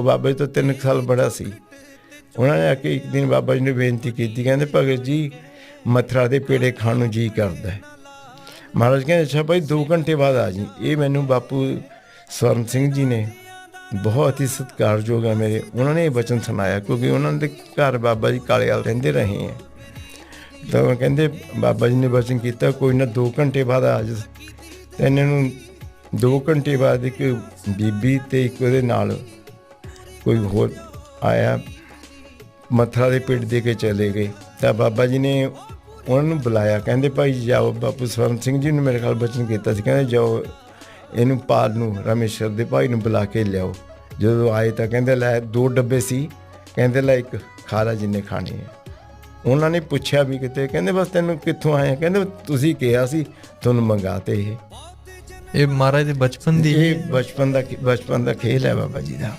ਉਹ ਬਾਬਾ ਜੀ ਤੋਂ 3 ਸਾਲ ਬੜਾ ਸੀ। ਉਹਨਾਂ ਨੇ ਆ ਕੇ ਇੱਕ ਦਿਨ ਬਾਬਾ ਜੀ ਨੂੰ ਬੇਨਤੀ ਕੀਤੀ, ਕਹਿੰਦੇ ਭਗਤ ਜੀ, ਮਥਰਾ ਦੇ ਪੇੜੇ ਖਾਣ ਨੂੰ ਜੀ ਕਰਦਾ ਹੈ। ਮਹਾਰਾਜ ਕਹਿੰਦੇ, ਅੱਛਾ ਭਾਈ 2 ਘੰਟੇ ਬਾਅਦ ਆ ਜੀ। ਇਹ ਮੈਨੂੰ ਬਾਪੂ ਸਵਰਨ ਸਿੰਘ ਜੀ ਨੇ ਬਹੁਤ ਹੀ ਸਤਿਕਾਰਯੋਗ ਹੈ ਮੇਰੇ। ਉਹਨਾਂ ਨੇ ਇਹ ਬਚਨ ਸੁਣਾਇਆ, ਕਿਉਂਕਿ ਉਹਨਾਂ ਦੇ ਘਰ ਬਾਬਾ ਜੀ ਕਾਲੇਵਾਲ ਰਹਿੰਦੇ ਰਹੇ ਹੈ। ਤਾਂ ਉਹ ਕਹਿੰਦੇ, ਬਾਬਾ ਜੀ ਨੇ ਬਚਨ ਕੀਤਾ, ਕੋਈ ਨਾ 2 ਘੰਟੇ ਬਾਅਦ ਆ ਜਾ। ਤੇ ਇਹਨਾਂ ਨੂੰ 2 ਘੰਟੇ ਬਾਅਦ ਇੱਕ ਬੀਬੀ ਤੇ ਇੱਕ ਉਹਦੇ ਨਾਲ ਕੋਈ ਹੋਰ ਆਇਆ ਮੱਥਾ ਦੇ ਪਿੰਡ ਦੇ ਕੇ ਚਲੇ ਗਏ। ਤਾਂ ਬਾਬਾ ਜੀ ਨੇ ਉਹਨਾਂ ਨੂੰ ਬੁਲਾਇਆ ਕਹਿੰਦੇ ਭਾਈ ਜਾਓ ਬਾਪੂ ਸਵਰਨ ਸਿੰਘ ਜੀ ਨੇ ਮੇਰੇ ਖਿਆਲ ਬਚਨ ਕੀਤਾ ਸੀ। ਕਹਿੰਦੇ ਜਾਓ ਇਹਨੂੰ ਪਾਲ ਨੂੰ ਰਮੇਸ਼ਰ ਦੇ ਭਾਈ ਨੂੰ ਬੁਲਾ ਕੇ ਲਿਆਓ। ਜਦੋਂ ਆਏ ਤਾਂ ਕਹਿੰਦੇ ਲੈ ਦੋ ਡੱਬੇ ਸੀ। ਕਹਿੰਦੇ ਲੈ ਇੱਕ ਖਾਲਾ ਜਿੰਨੇ ਖਾਣੇ ਆ। ਉਹਨਾਂ ਨੇ ਪੁੱਛਿਆ ਵੀ ਕਿਤੇ ਕਹਿੰਦੇ ਬਸ ਤੈਨੂੰ ਕਿੱਥੋਂ ਆਏ? ਕਹਿੰਦੇ ਤੁਸੀਂ ਕਿਹਾ ਸੀ ਤੁਹਾਨੂੰ ਮੰਗਾਤੇ ਇਹ। ਇਹ ਮਹਾਰਾਜ ਦੇ ਬਚਪਨ ਦੀ ਇਹ ਬਚਪਨ ਦਾ ਬਚਪਨ ਦਾ ਖੇਲ ਹੈ ਬਾਬਾ ਜੀ ਦਾ।